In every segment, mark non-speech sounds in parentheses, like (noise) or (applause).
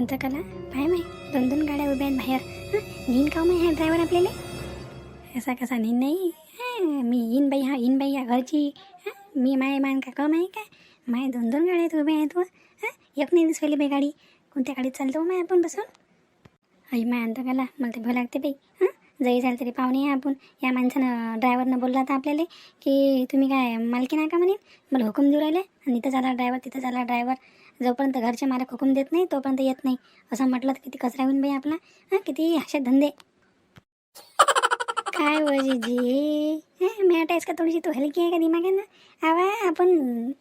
अंतकाला पाय माय दोन दोन गाड्या उभ्या आहेत बाहेर. हां नीन का माय हा ड्रायव्हर आपल्याला? असा कसा नीन नाही? हं, मी इन बाई हा इन बाई या घरची. हां मी माय मान का कम आहे का? माय दोन दोन गाड्या आहेत उभ्या आहेत व. एक नाही दिसली बाई गाडी. कोणत्या गाडीत चालतो हो माय आपण बसून? आई माय अंतकाला मला ते भय लागते बाई. हां जरी झालं तरी पाहुणे आपण. या माणसानं ड्रायव्हरनं बोलला होता आपल्याला की तुम्ही काय मालकी नाका का म्हणे? मला हुकूम देऊ राहिले. आणि इथं झाला ड्रायव्हर तिथं झाला ड्रायव्हर जोपर्यंत घरचे मालक हुकूम देत नाही तोपर्यंत येत नाही. असं म्हटलं तर किती कचरा होईन बाई आपला हां? किती असे धंदे. काय वजीजी हं, मी आहेस का थोडीशी तू हलकी आहे का दिमागानं आवा आपण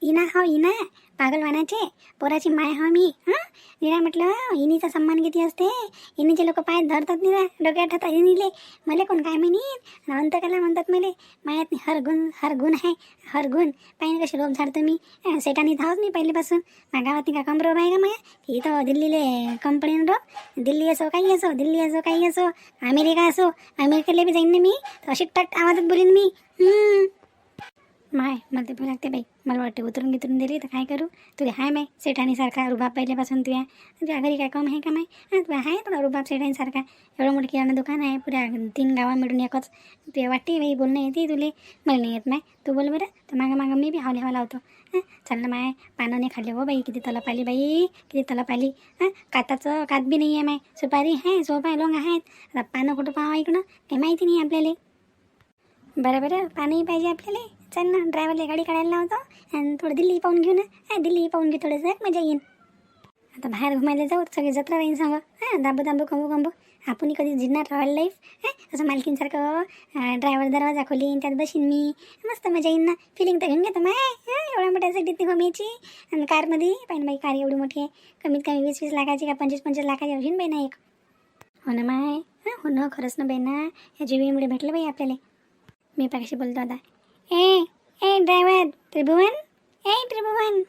इना हाव इना। पागलवानाचे पोराची माय हो मी हां? निरा म्हटलं इनीचा सन्मान किती असते इनीचे लोक पाय धरतात निरा डोक्यात ठेवतात इनीले मला कोण काय म्हणीन अंतकाला म्हणतात मले। मायात हर गुण हर गुण आहे हर गुण। पाहिजे कशी रोप झाडतो मी। अं, सेटानी धावत मी पहिलीपासून माझ्या गावात का कम रोप आहे का माया इथं दिल्लीले कंपनी रोप दिल्ली असो काही असो दिल्ली असो काही असो। अमेरिका असो अमेरिकेला बी जाईन ना मी। तर अशी टट आवाजात बोलीन मी। हम्म. माय मला ते भय लागते बाई. मला वाटते उतरून गितरून दिली तर काय करू? तुला हाय माय सेठानीसारखा रुबाब पहिल्यापासून तुया तुझ्या घरी काय काम आहे का माय? तुला आहे तुला रुबाब सेठानीसारखा एवढं मोठं किराणा दुकान आहे पुऱ्या तीन गावा मिळून एकच. तुला वाटते बाई बोलणं येते तुले. मला नाही येत माय. तू बोल बरं. तर मागं मागं मी बी हावले हवा लावतो हां चल ना माय. पानं नाही खाल्ले हो बाई किती तलप आली बाई किती तलप आली हां काताचं कात बी नाही आहे माय. सुपारी आहे सोप आहे लोंग आहेत. आता पानं कुठं पाहावं ऐकणं काही माहिती नाही आपल्याला. बरं बरं. पाणीही पाहिजे आपल्याला. चल ना ड्रायव्हरला गाडी काढायला लावतो. आणि थोडं दिल्ली पाहून घेऊ ना. हां दिल्ली पाहून घेऊ थोडंसं. मजा येईन. आता बाहेर घुमायला जाऊ. सगळे जत्रा राहीन सांग. हां दाबू दाबू कंबू कंबू. आपण कधी जिरणार रॉयल लाईफ. हां असं मालकींसारखं ड्रायव्हर दरवाजा खोलीन त्यात बसीन मी. मस्त मजा येईन ना. फिलिंग तर घेऊन घेतो. माय एवढ्या मोठ्या सिटीत घुमायची. आणि कारमध्ये. पाहिजे बाई कार एवढी मोठी आहे. कमीत कमी वीस वीस लाखाची का पंचवीस पंचवीस लाखाची असेल बाई ना एक. हो ना माय. हां हो ना खरंच ना बाई ना. या जीवीमुळे भेटलं बाई आपल्याला. मी पाशी बोलतो आता ए ए driver Tribhuvan. A Tribhuvan.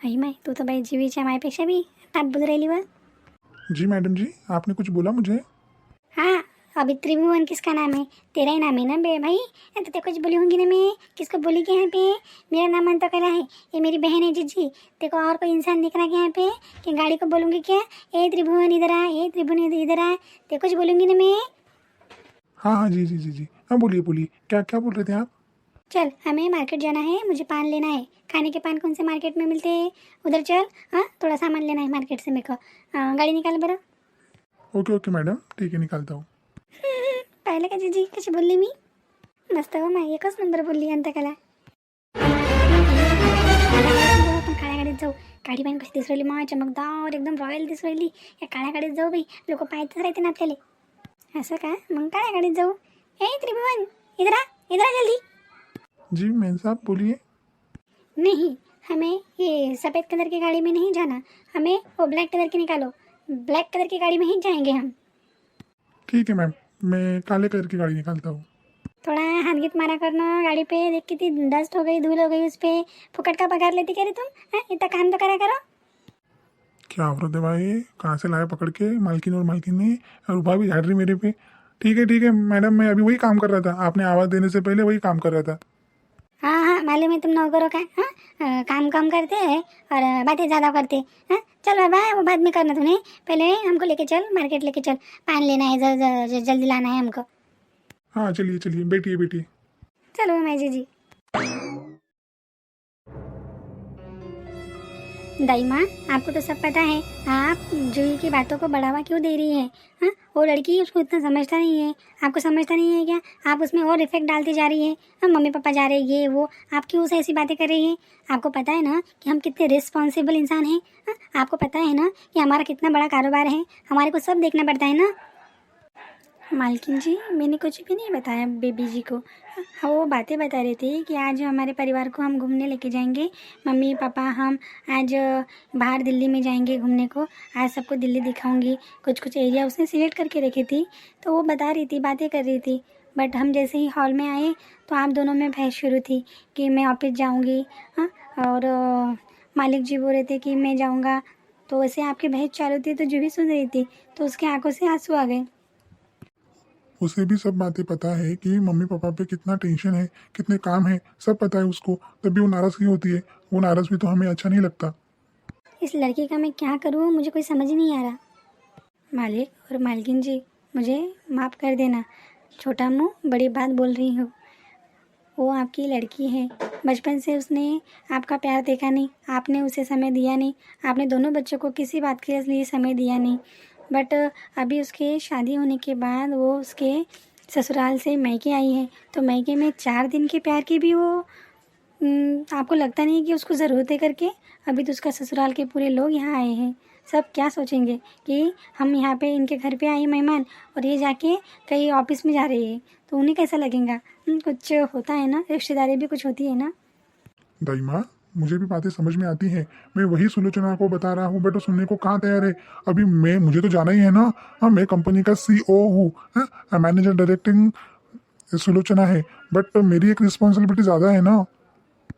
I my तू तर बाई जीवीच्या मायपेक्षा बी टाप बोल राहिली व जी मैडम जी आपने कुछ बोला मुझे? हाँ अभी त्रिभुवन किसका नाम है? तेरा ही नाम है ना बे भाई? तो तेरे कुछ बोली होंगी ना मैं। किसको बोली क्या यहाँ पे? मेरा नाम अंत कला है। ये मेरी बहन है जीजी। तेरे को और कोई इंसान दिख रहा क्या यहाँ पे? कि गाड़ी को बोलूँगी क्या? ए त्रिभुवन इधर आ। ए त्रिभुवन इधर आ। तेरे कुछ बोलूँगी ना मैं? हाँ हाँ जी जी जी जी। हाँ बोलिए बोलिए. क्या क्या बोल रहे थे आप? चल हमें मार्केट जाना है मुझे पान लेना है। खाने के पान कौन से मार्केट में मिलते हैं? उधर चल हाँ थोड़ा सामान लेना है मार्केट से मेरे को। गाड़ी निकाल बरं। ओके ओके मैडम ठीक है निकालता हूँ। पाहिलं का जीजी कशी बोलली मी? मस्त हो माय एकच नंबर बोलली अंतकाला। आपण काळ्या गाडीत जाऊ गाडी पाहिजे कशी दिसू राहिली मा चमकदार एकदम रॉयल दिसू राहिली या काळ्या गाडीत जाऊ बाई लोक पाहतच राहते ना आपल्याला असं का मग काळ्या गाडीत जाऊ त्रिभुवन इधर आ इधर आ जल्दी। जी मैन साहब बोलिए। नहीं हमें ये सफ़ेद कलर की गाड़ी में नहीं जाना। हमें वो ब्लैक कलर की निकालो। ब्लैक कलर की गाड़ी में ही जाएँगे हम। ठीक है मैम। मैं काले कलर की गाड़ी निकालता हूँ। थोड़ा हाथ गीत मारा करना गाड़ी पे देख कितनी डस्ट हो गई धूल हो गई उस पे। फुकट का पगार लेती क्या रे तुम? हाँ इतना काम तो करा करो। क्या औरत है भाई? कहाँ से लाया पकड़ के? मालकिन और मालकिन ने रुपा भी झाड़ रही मेरे पे। ठीक है ठीक है मैडम मैं अभी वही काम कर रहा था। आपने आवाज़ देने से पहले वही काम कर रहा था। हाँ हाँ मालूम है तुम नौकरों का हाँ काम कम करते हैं और बातें ज़्यादा करते हाँ। चल बाबा वो बाद में करना तूने पहले हमको लेके चल मार्केट लेके चल। पान लेना है जल, जल, जल, जल्दी लाना है हमको। हाँ चलिए चलिए बैठिए बैठिए। चलो मैं जी जी। दाई माँ आपको तो सब पता है, आप जूही की बातों को बढ़ावा क्यों दे रही है? हाँ वो लड़की उसको इतना समझता नहीं है। आपको समझता नहीं है क्या? आप उसमें और इफ़ेक्ट डालती जा रही है। हाँ मम्मी पापा जा रहे ये, वो, आप क्यों उसे ऐसी बातें कर रही है? आपको पता है ना कि हम कितने रिस्पॉन्सिबल इंसान हैं। हाँ आपको पता है ना कि हमारा कितना बड़ा कारोबार है। हमारे को सब देखना पड़ता है ना। मालकिन जी, मैंने कुछ भी नहीं बताया बेबी जी को। हाँ वो बातें बता रहे थे कि आज हमारे परिवार को हम घूमने लेके जाएँगे। मम्मी, पापा, हम आज बाहर दिल्ली में जाएँगे घूमने को। आज सबको दिल्ली दिखाऊँगी। कुछ कुछ एरिया उसने सिलेक्ट करके रखी थी। तो वो बता रही थी, बातें कर रही थी। बट हम जैसे ही हॉल में आए तो आप दोनों में बहस शुरू थी कि मैं ऑफ़िस जाऊँगी। हाँ और मालिक जी बोल रहे थे कि मैं जाऊँगा। तो वैसे आपकी बहस चालू थी तो जो भी सुन रही थी तो उसकी आँखों से आँसू आ गए। उसे भी सब बातें पता है कि मम्मी पापा पे कितना टेंशन है, कितने काम है, सब पता है उसको। तब भी वो नाराज़गी होती है? वो नाराज़गी तो हमें अच्छा नहीं लगता। इस लड़की का मैं क्या करूँ? मुझे कोई समझ नहीं आ रहा। मालिक और मालकिन जी, मुझे माफ़ कर देना। छोटा मुँह बड़ी बात बोल रही हूँ। वो आपकी लड़की है। बचपन से उसने आपका प्यार देखा नहीं। आपने उसे समय दिया नहीं। आपने दोनों बच्चों को किसी बात के लिए समय दिया नहीं। बट अभी उसके शादी होने के बाद वो उसके ससुराल से मैके आई है। तो मैके में चार दिन के प्यार की भी वो आपको लगता नहीं कि उसको ज़रूरत है करके अभी तो उसका ससुराल के पूरे लोग यहाँ आए हैं। सब क्या सोचेंगे कि हम यहाँ पे, इनके घर पे आए मेहमान और ये जाके कहीं ऑफ़िस में जा रही है। तो उन्हें कैसा लगेगा? कुछ होता है ना? रिश्तेदारी भी कुछ होती है ना? दाई माँ? मुझे भी बातें समझ में आती हैं। मैं वही सुलोचना को बता रहा हूँ, बट वो सुनने को कहाँ तैयार है? अभी मैं, मुझे तो जाना ही है ना? हाँ मैं कंपनी का सीईओ हूँ हाँ मैनेजर डायरेक्टिंग सुलोचना है बट मेरी एक रिस्पॉन्सिबिलिटी ज़्यादा है ना?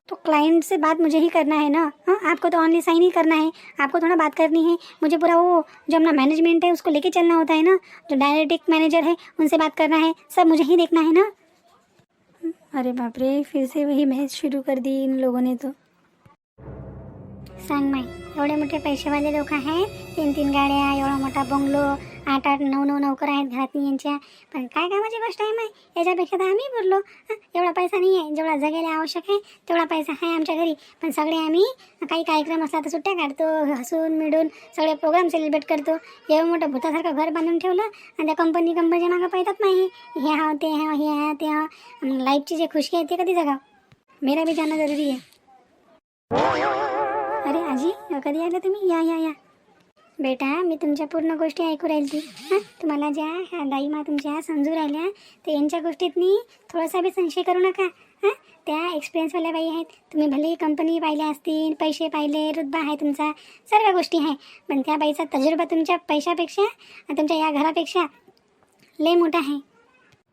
तो क्लाइंट से बात मुझे ही करना है ना? हाँ आपको तो ऑनली साइन ही करना है। आपको थोड़ा बात करनी है। मुझे पूरा वो, जो अपना मैनेजमेंट है, उसको लेके चलना होता है ना? जो डायरेक्ट मैनेजर है, उनसे बात करना है। सब मुझे ही देखना है ना? अरे बाप रे, फिर से वही बहस शुरू कर दी इन लोगों ने तो। सांग माय एवढे मोठे पैसेवाले लोक आहेत तीन तीन गाड्या एवढा मोठा बंगलो आठ आठ नऊ नऊ नोकर आहेत घरातली यांच्या. पण काय कामाची गोष्ट आहे माय याच्यापेक्षा तर आम्ही बोललो एवढा पैसा नाही आहे. जेवढा जगायला आवश्यक आहे तेवढा पैसा आहे आमच्या घरी. पण सगळे आम्ही काही कार्यक्रम असला तर सुट्ट्या काढतो हसून मिळून सगळे प्रोग्राम सेलिब्रेट करतो. एवढं मोठं भूतासारखं घर बांधून ठेवलं आणि त्या कंपनी कंपनीच्या मागं पाहतात नाही हे हा ते हा हे हा ते हा लाईफची जे खुशी आहे ते कधी जगाव? मेरा भी जाणं जरुरी आहे. आजी कधी आलं तुम्ही? या या या. बेटा मी तुमच्या पूर्ण गोष्टी ऐकू राहील ती हां तुम्हाला ज्या ह्या दाईमा तुमच्या समजू राहिल्या ते यांच्या गोष्टीतनी थोडासा बी संशय करू नका. हां त्या एक्सपिरियन्सवाल्या बाई आहेत. तुम्ही भले कंपनी पाहिल्या असतील पैसे पाहिले रुतबा आहे तुमचा सर्व गोष्टी आहे. पण त्या बाईचा तजुर्बा तुमच्या पैशापेक्षा आणि तुमच्या या घरापेक्षा लय मोठा आहे.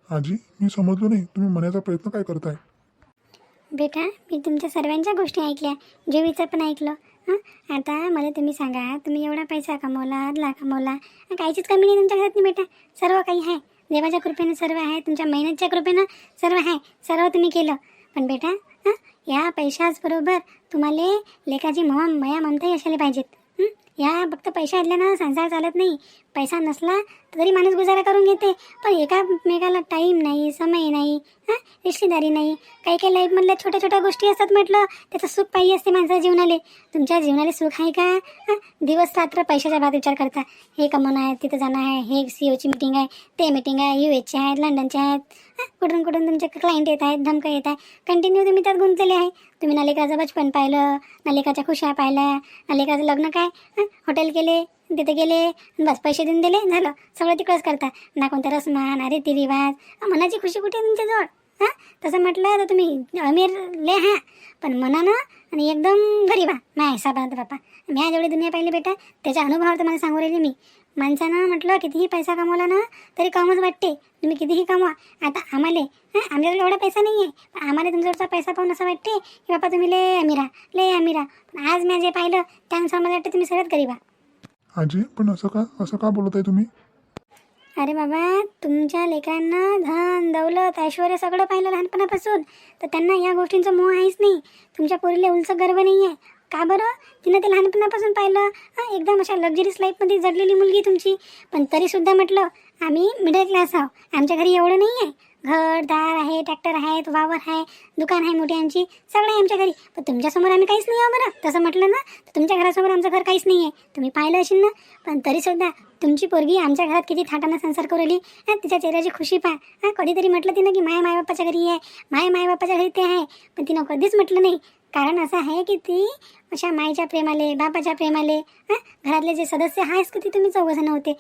आजी मी समजलो नाही. तुम्ही म्हणायचा प्रयत्न काय करताय? बेटा मी तुमच्या सर्वांच्या गोष्टी ऐकल्या. जेवीचं पण ऐकलं. हां? आता मला तुम्ही सांगा तुम्ही एवढा पैसा कमवला अदला कमवला काहीचीच कमी नाही तुमच्या घरात बेटा. सर्व काही आहे. देवाच्या कृपेनं सर्व आहे तुमच्या मेहनतच्या कृपेनं सर्व आहे. सर्व तुम्ही केलं. पण बेटा हां या पैशाचबरोबर तुम्हाला लेखाची मया ममताही असायला पाहिजेत. या फक्त पैसा असल्यानं संसार चालत नाही. पैसा नसला तरी माणूस गुजारा करून घेते. पण एकामेकाला टाईम नाही समय नाही हां? रिश्तेदारी नाही. काही काही लाईफमधल्या छोट्या छोट्या गोष्टी असतात म्हटलं त्याचं सुख पाहिजे असते माणसाच्या जीवनाले. तुमच्या जीवनाला सुख आहे का? हां? दिवस रात्र पैशाच्या बाबत विचार करता. हे कमवणं आहे तिथं जाणं आहे हे सी ओची मिटिंग आहे ते मिटिंग आहे यू एचचे आहेत लंडनचे आहेत. हां? कुठून कुठून तुमचे क्लायंट येत आहेत धमकं येत आहे कंटिन्यू तुम्ही त्यात गुंतलेले आहे. तुम्ही नालिकाचं बचपन पाहिलं नालिकाच्या खुशा पाहिल्या नालिकाचं लग्न काय? हॉटेल केले तिथे गेले बस पैसे देऊन दिले झालं. सगळं तिकडंच करता. ना कोणता रसमान अरे ती रिवाज. मनाची खुशी कुठे आहे तुमच्याजवळ हां तसं म्हटलं तर तुम्ही अमीर ले हा. पण मनानं आणि एकदम गरीब हा माझ्या हिसाबात बापा. मी जेवढी दुनिया पाहिली बेटा. त्याच्या अनुभवावर तुम्हाला सांगू राहिली मी. माणसानं म्हटलं कितीही पैसा कमवला ना तरी कमच वाटते. तुम्ही कितीही कमवा. आता आम्हाला हां आमच्याकडे एवढा पैसा नाही आहे. पण आम्हाला तुमच्याकडचा पैसा पाहून असं वाटते की बापा तुम्ही ले अमिरा ले अमिरा. पण आज मी जे पाहिलं त्यानुसार मला वाटतं तुम्ही सगळ्यात गरीबा आजी पण असं का असं का बोलत आहे तुम्ही? अरे बाबा तुमच्या लेकरांना धन दौलत ऐश्वर सगळं पाहिलं लहानपणापासून. तर त्यांना या गोष्टींचा मोह आहेच नाही. तुमच्या पोरीला उंच गर्व नाही आहे का बरं? तिनं ते लहानपणापासून पाहिलं. हां एकदम अशा लक्झरीस लाईफमध्ये जगलेली मुलगी तुमची. पण तरीसुद्धा म्हटलं आम्ही मिडल क्लास आहो आमच्या घरी एवढं नाही आहे घर दार आहे ट्रॅक्टर आहेत वावर आहे दुकान आहे मोठी आमची सगळं आहे आमच्या घरी. पण तुमच्यासमोर आम्ही काहीच नाही आहो बरं. तसं म्हटलं ना तर तुमच्या घरासमोर आमचं घर काहीच नाही आहे तुम्ही पाहिलं असेल ना पण तरीसुद्धा तुमची पोरगी आमच्या घरात किती थाटानं संसार करू राहिली. हां तिच्या चेहऱ्याची खुशी पहा. हां कधीतरी म्हटलं तिनं की माय मायबापाच्या घरी आहे माय मायबापाच्या घरी ते आहे. पण तिनं कधीच म्हटलं नाही. कारण असं आहे की ती अशा माईच्या प्रेमाले बापाच्या प्रेमाले हां? घरातले जे सदस्य आहेस की ती तुम्ही चौघजणं होते.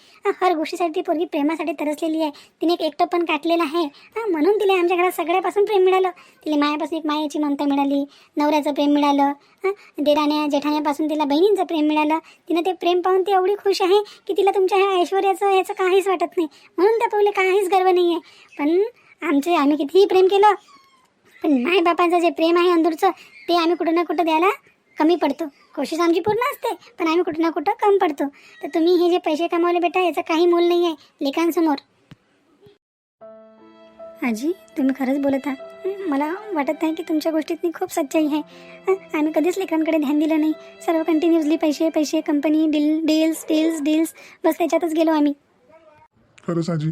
हर गोष्टीसाठी ती पोरगी प्रेमासाठी तरसलेली आहे. तिने एक एकटं पण काटलेलं आहे. हां म्हणून तिला आमच्या घरात सगळ्यापासून प्रेम मिळालं. तिला मायापासून एक मायाची ममता मिळाली नवऱ्याचं प्रेम मिळालं हां? देराण्या जेठाण्यापासून तिला बहिणींचं प्रेम मिळालं. तिनं ते प्रेम पाहून ती एवढी खुश आहे की तिला तुमच्या ह्या ऐश्वर्याचं ह्याचं काहीच वाटत नाही. म्हणून त्या पहिले काहीच गर्व नाही आहे पण आमचे आम्ही कितीही प्रेम केलं पण नाही बापांचं जे प्रेम आहे अंदूरचं ते आम्ही कुठं ना कुठं द्यायला कमी पडतो. कोशिश आमची पूर्ण असते पण आम्ही कुठं ना कुठं कम पडतो. तर तुम्ही हे जे पैसे कमावले बेटा याचं काही मोल नाही आहे लेखांसमोर. आजी तुम्ही खरंच बोलत आहात. मला वाटत आहे की तुमच्या गोष्टीतनी खूप सच्चाई आहे. आम्ही कधीच लेखांकडे ध्यान दिलं नाही. सर्व कंटिन्युअसली पैसे पैसे company deal deals deals deals बस त्याच्यातच गेलो आम्ही. खरंच आजी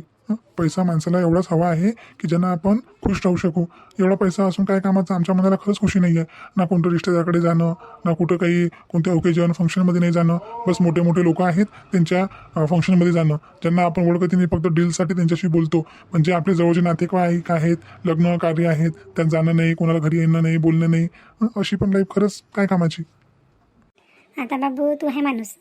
पैसा माणसाला एवढाच हवा आहे की ज्यांना आपण खुश राहू शकू. एवढा पैसा असून काय कामाचं आमच्या मनाला खरंच खुशी नाही आहे ना कोणतं रिश्तेदाराकडे जाणं ना कुठं काही कोणत्या ओकेजन फंक्शनमध्ये नाही जाणं. बस मोठे मोठे लोक आहेत त्यांच्या फंक्शनमध्ये जाणं. ज्यांना आपण ओळखत नाही फक्त डीलसाठी त्यांच्याशी बोलतो. पण जे आपले जवळचे नातेवाईक आहेत लग्न कार्य आहेत. त्यात जाणं नाही कोणाला घरी येणं नाही बोलणं नाही. अशी पण लाईफ खरंच काय कामाची? आता बाबू तू आहे माणूस.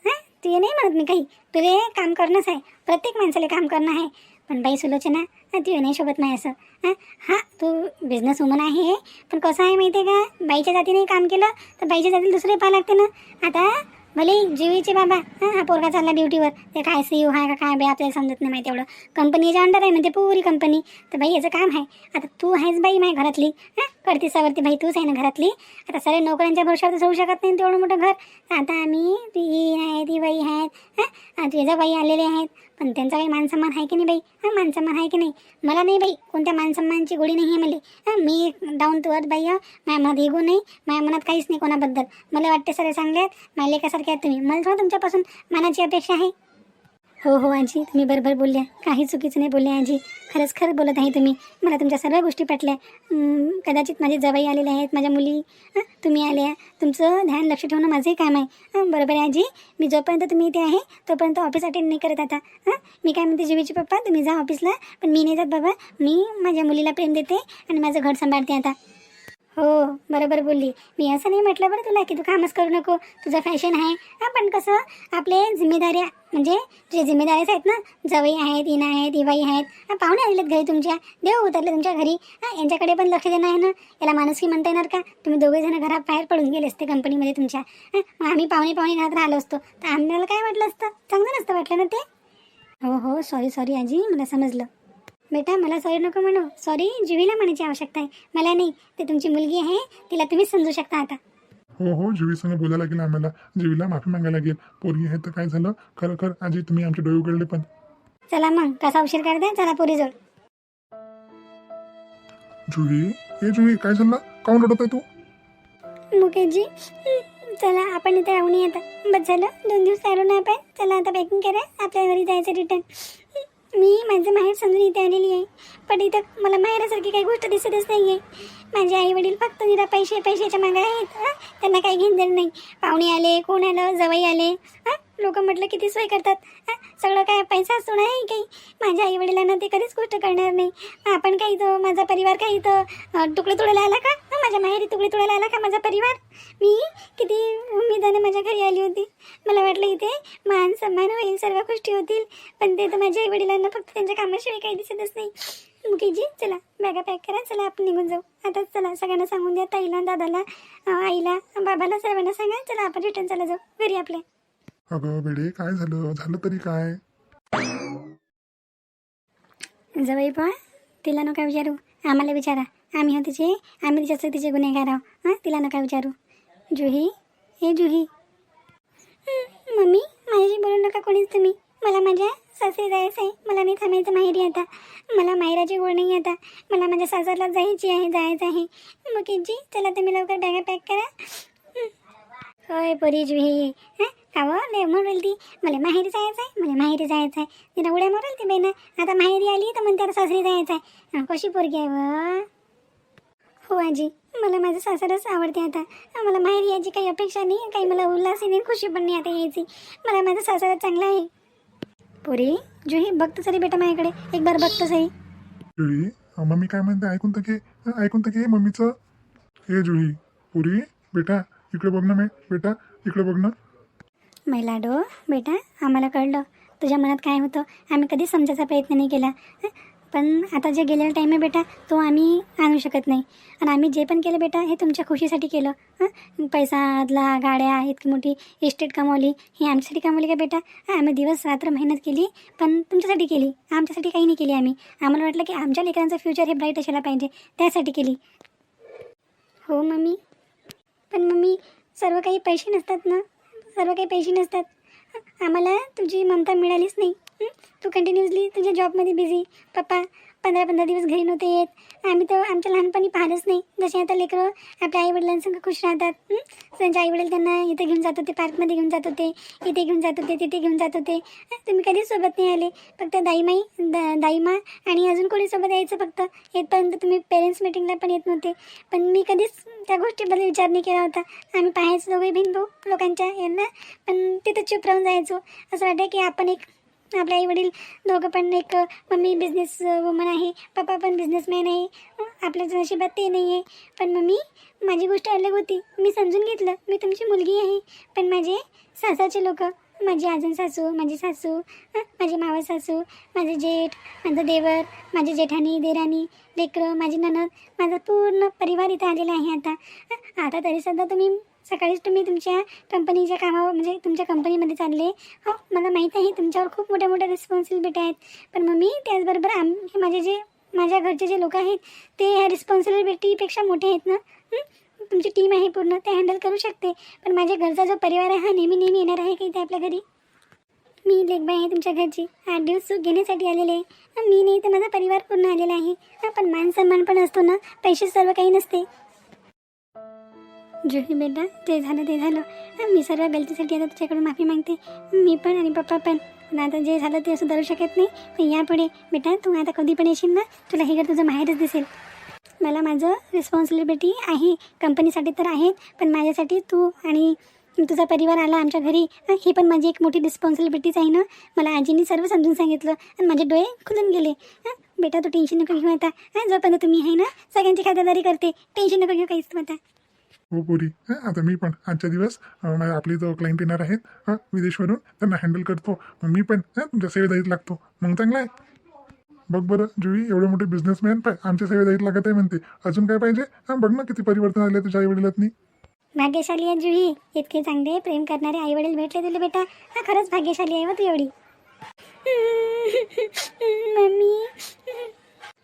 तू हे नाही म्हणत मी काही. तुला काम करणंच आहे. प्रत्येक माणसाला काम करणं आहे. पण बाई सुलोचना ती विनयसोबत नाही नाही असं. हां हां तू बिझनेस वुमन आहे पण कसं आहे माहिती आहे का? बाईच्या जातीने काम केलं तर बाईच्या जातीने दुसरे पाहा लागते ना. आता भले जीवीचे बाबा हां हा पोरगा चालला ड्युटीवर ते काय सी आहे का काय बाई आपल्याला समजत नाही माहिती एवढं. कंपनीच्या अंडर आहे म्हणजे पुरी कंपनी तर बाई याचं काम आहे. आता तू आहेस बाई माझ्या घरातली हां करती सवरती बाई तूच आहे ना घरातली. आता सगळे नोकऱ्यांच्या भरोशावर तर होऊ शकत नाही तेवढं मोठं घर. तर आता आम्ही ती आहे ती बाई आहेत हां तुझ्या बाई आलेले आहेत. आणि त्यांचा काही मानसन्मान आहे की नाही बाई? हां मानसन्मान आहे की नाही? मला नाही बाई कोणत्या मानसन्मानची गोडी नाही आहे मला. हां मी डाऊन टू अर्थ बाई माझ्या मनात इगो नाही माझ्या मनात काहीच नाही कोणाबद्दल. मला वाटते सगळे चांगले आहेत माझ्या लेखासारखे आहेत तुम्ही. मला थोडं तुमच्यापासून मानाची अपेक्षा आहे. हो हो आजी तुम्ही बरोबर बोलल्या. काही चुकीचं नाही बोलल्या आजी. खरंच खरं बोलत आहे तुम्ही. मला तुमच्या सर्व गोष्टी पटल्या. कदाचित माझे जवाई आलेले आहेत माझ्या मुली तुम्ही आल्या. तुमचं ध्यान लक्ष ठेवणं माझंही काम आहे. बरोबर आहे आजी. मी जोपर्यंत तुम्ही इथे आहे तोपर्यंत ऑफिस अटेंड नाही करत आता. हां मी काय म्हणते जीवीची पप्पा तुम्ही जा ऑफिसला पण मी नाही जात बाबा. मी माझ्या मुलीला प्रेम देते आणि माझं घर सांभाळते आता. हो बरोबर बोलली. मी असं नाही म्हटलं बरं तुला की तू कामच करू नको. तुझं फॅशन आहे. हां पण कसं आपले जिम्मेदाऱ्या म्हणजे जे जिम्मेदारीच आहेत ना जवई आहेत इना आहेत इवाई आहेत पाहुणे आलेले आहेत घरी तुमच्या. देव उतरले तुमच्या घरी. हां यांच्याकडे पण लक्ष देणं आहे ना. याला माणुसकी म्हणता येणार का? तुम्ही दोघेजण घरात बाहेर पडून गेले असते कंपनीमध्ये तुमच्या. हां मग आम्ही पाहुणे पाहुणे घरात राहिलो असतो. तर आम्हाला काय वाटलं असतं? चांगलं नसतं वाटलं ना ते? हो हो सॉरी सॉरी आजी मला समजलं. बेटा मला सॉरी नको म्हणू. सॉरी जुवीला म्हणायची आवश्यकता आहे. मला नाही ते तुमची मुलगी आहे तिला तुम्हीच समजू शकता आता. हो हो जीवी संग बोलायला लागेल आम्हाला. जीवीला माफी मागायला लागेल. पोरगी आहे तर काय झालं? खरं खर आजी तुम्ही आमचे डोळे उघडले पण. चला मग कसा उशीर करते? चला पुरी जोड जुही हे जुही काय झालं? काऊन रडत आहे तू? मुकेशजी चला आपण इथे राहून येता. बस झालं. दोन दिवस राहिलो ना आपण. चला आता पॅकिंग करा आपल्या घरी जायचं रिटर्न मी माझं माहेर समजून इथे आलेली आहे. पण इथं मला माहेरासारखी काही गोष्ट दिसतच नाही आहे माझे आई वडील फक्त निरा पैसे पैशाच्या मागे आहेत त्यांना काही घेणं नाही. पाहुणे आले कोण आलं? जवई आले हां? लोक म्हटलं किती सोय करतात सगळं काय पैसा असतो नाही काही? माझ्या आई वडिलांना ते कधीच गोष्ट करणार नाही. आपण काही तो माझा परिवार काही तो तुकडे तुडायला आला का? माझ्या माहेरी तुकडे तुडायला आला का माझा परिवार? मी किती उमेदाने माझ्या घरी आली होती. मला वाटलं इथे मान सन्मान होईल सर्व गोष्टी होतील. पण ते तर माझ्या आई वडिलांना फक्त त्यांच्या कामाशिवाय काही दिसतच नाही. मुकेशजी चला बॅगा पॅक करा चला आपण निघून जाऊ. आता चला सगळ्यांना सांगून द्या ताईला दादाला आईला बाबाला सर्वांना सांगा चला आपण रिटर्न चला जाऊ. घरी आपल्या. अगं बेडे काय झालं? झालं तरी काय? जवळ पहा तिला नका विचारू. आम्हाला विचारा. आम्ही हो तिचे आम्ही तिच्याचं तिचे गुन्हेगार आहो हां? तिला नका विचारू. जुही हे जुही. मम्मी माझ्याशी बोलू नका कोणीच तुम्ही. मला माझ्या सासरी जायचं आहे मला नाही थांबायचं माहेरी आता. मला माहेराची गोड नाही आता. मला माझ्या सासरला जायची आहे जायचं आहे. मुकेशजी चला तुम्ही लवकर बॅगा पॅक करा. होय पोरी हे हां? का व लय ती. मला माहेरी जायचं आहे मला माहेरी जायचं आहे तिला उड्या मारल ती बेना आता माहेरी आली तर मग त्याला सासरी जायचं आहे कशी पोरगी आहे व? हो आजी. मला माझं सासरच आवडते आता. मला माहेरी यायची काही अपेक्षा नाही काही मला उल्हास नाही खुशी पण नाही आता यायची. मला माझं सासरच चांगलं आहे. पोरी जुही बघतो सरी बेटा माझ्याकडे. एक बार बघतो सही जुही मम्मी काय म्हणते? ऐकून तर घे. ऐकून तर घे मम्मीचं. हे जुही पुरी बेटा इकडे बघ ना मी. बेटा इकडे बघ ना. मैलाडो बेटा आम्हाला कळलं. तुझ्या मनात काय होतं? आम्ही कधीच समजायचा प्रयत्न नाही केला? पण आता जे गेलेला टाईम आहे बेटा तो आम्ही आणू शकत नाही. आणि आम्ही जे पण केलं बेटा हे तुमच्या खुशीसाठी केलं. हां? पैसा आदला गाड्या इतकी मोठी इस्टेट कमावली ही आमच्यासाठी कमावली का बेटा? आम्ही दिवस रात्र मेहनत केली पण तुमच्यासाठी केली. आमच्यासाठी काही नाही केली आम्ही. आम्हाला वाटलं की आमच्या लेकरांचं फ्युचर हे ब्राईट असायला पाहिजे. त्यासाठी केली. हो मम्मी. पण मम्मी सर्व काही पैसे नसतात ना? सर्व काही पैसे नसतात. आम्हाला तुझी ममता मिळालीच नाही. तू कंटिन्युअसली तुझ्या जॉबमध्ये बिझी पप्पा पंधरा पंधरा दिवस घरी नव्हते येत. आम्ही तर आमच्या लहानपणी पाहिलंच नाही. जसे आता लेकरं आपल्या आईवडिलांसंग खुश राहतात. हं? त्यांचे आईवडील त्यांना इथे घेऊन जात होते पार्कमध्ये घेऊन जात होते इथे घेऊन जात होते तिथे घेऊन जात होते. तुम्ही कधीच सोबत नाही आले. फक्त दाईमाई दा दाईमा आणि अजून कोणी सोबत यायचं फक्त? येतपर्यंत तुम्ही पेरेंट्स मिटिंगला पण येत नव्हते. पण मी कधीच त्या गोष्टीबद्दल विचार नाही केला होता. आम्ही पाहायचो दोघे भिन भाऊ लोकांच्या यांना. पण तिथं चुप राहून जायचो. असं वाटतं की आपण एक आपले आई वडील दोघं पण एक मम्मी बिझनेस वुमन आहे पप्पा पण बिझनेसमॅन आहे. आपल्याच नशिबात ते नाही आहे पण मम्मी माझी गोष्ट अलग होती. मी समजून घेतलं. मी तुमची मुलगी आहे. पण माझे सासाचे लोक माझी आजन सासू माझी सासू माझी मावस सासू माझे जेठ माझं देवर माझी जेठाणी देराणी लेकरं माझी ननद माझा पूर्ण परिवार इथं आलेला आहे आता. आता तरी सध्या तुम्ही सकाळीच तुम्ही तुमच्या कंपनीच्या कामावर म्हणजे तुमच्या कंपनीमध्ये चालले. हो मला माहीत आहे तुमच्यावर खूप मोठ्या मोठ्या रिस्पॉन्सिबिलिटी आहेत. पण मग मी त्याचबरोबर आम हे माझे जे माझ्या घरचे जे लोक आहेत ते ह्या रिस्पॉन्सिबिलिटीपेक्षा मोठे आहेत ना? तुमची टीम आहे पूर्ण ते हँडल करू शकते. पण माझ्या घरचा जो परिवार आहे हा नेहमी नेहमी येणार आहे का इथे आपल्या घरी? मी लेखबाई आहे तुमच्या घरची. आठ दिवस सुख घेण्यासाठी आलेले आहे. मी नाही तर माझा परिवार पूर्ण आलेला आहे. पण मान सन्मान पण असतो ना? पैसे सर्व काही नसते. जुही बेटा ते झालं ते झालं. मी सर्व गलतीसाठी आता तुझ्याकडून माफी मागते. मी पण आणि पप्पा पण. पण आता जे झालं ते सुधारू शकत नाही. पण यापुढे बेटा तू आता कधी पण येशील ना तुला हे घर तुझं माहेरच दिसेल. मला माझं रिस्पॉन्सिबिलिटी आहे. कंपनीसाठी तर आहे पण माझ्यासाठी तू आणि तुझा परिवार आला आमच्या घरी हे ही पण माझी एक मोठी रिस्पॉन्सिबिलिटीच आहे ना. मला आजीने सर्व समजून सांगितलं आणि माझे डोळे खुलून गेले. बेटा तू टेन्शन नको घेऊ आता. जोपर्यंत तुम्ही आहे ना सगळ्यांची खातेदारी करते. टेन्शन नको घेऊ काहीच तू आता. हो पोरी. आता मी पण आजच्या दिवस आपली जो क्लायंट येणार आहेत विदेशवरून त्यांना हँडल करतो. मग मी पण हं, तुमच्या सेवेदाईत लागतो. मग चांगलं आहे. बघ बरं जुई एवढे मोठे बिझनेसमॅन पाय आमच्या सेवेदाईत लागत आहे म्हणते. अजून काय पाहिजे? हां बघ ना किती परिवर्तन आले तुझ्या आई वडिलांनी भाग्यशाली आहे जुई. इतके चांगले प्रेम करणारे आई वडील भेटले तुला बेटा. हा खरंच भाग्यशाली आहे व तू एवढी. (laughs) मम्मी.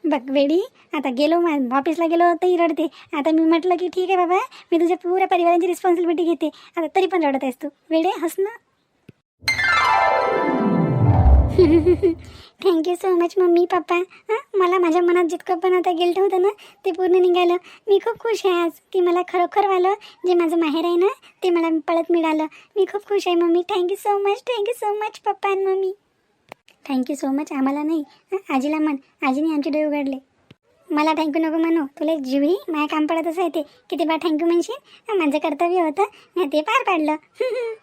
बघ वेडी आता गेलो मा ऑफिसला गेलो तरी रडते. आता मी म्हटलं की ठीक आहे बाबा मी तुझ्या पुऱ्या परिवारांची रिस्पॉन्सिबिलिटी घेते. आता तरी पण रडत आहेस तू. वेडे हस ना. Thank you so much mummy papa. हां मला माझ्या मनात जितकं पण आता गिल्ट होतं ना ते पूर्ण निघालं. मी खूप खुश आहे आज की मला खरोखर वालं जे माझं माहेर आहे ना ते मला पळत मिळालं. मी खूप खुश आहे mummy. Thank you so much thank you so much papa आणि मम्मी. थँक्यू सो मच आम्हाला नाही. हं, आजीला म्हण. आजीने आमचे डोळे उघडले. मला थँक्यू नको म्हणू. तुला जीवही माझ्या काम पडत आहे ते. किती बा थँक्यू म्हणशील? हं, माझं कर्तव्य होतं. मी ते पार पाडलं. (laughs)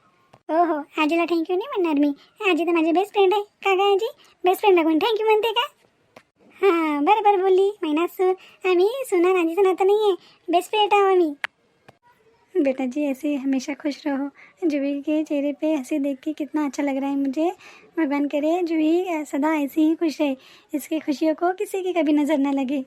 हो हो. आजीला थँक्यू नाही म्हणणार मी. आजी तर माझी बेस्ट फ्रेंड आहे. का काय आजी? बेस्ट फ्रेंडला कोण थँक्यू म्हणते का? हां बरं बरं बोलली. महिना सून. आम्ही सुना आजीचं नातं नाही आहे बेस्ट फ्रेंड आहो आम्ही. बेटा जी ऐसे ही हमेशा खुश रहो. जूही के चेहरे पे हंसी देख के कितना अच्छा लग रहा है मुझे। भगवान करे जूही सदा ऐसी ही खुश रहे इसकी खुशियों को किसी की कभी नज़र ना लगे।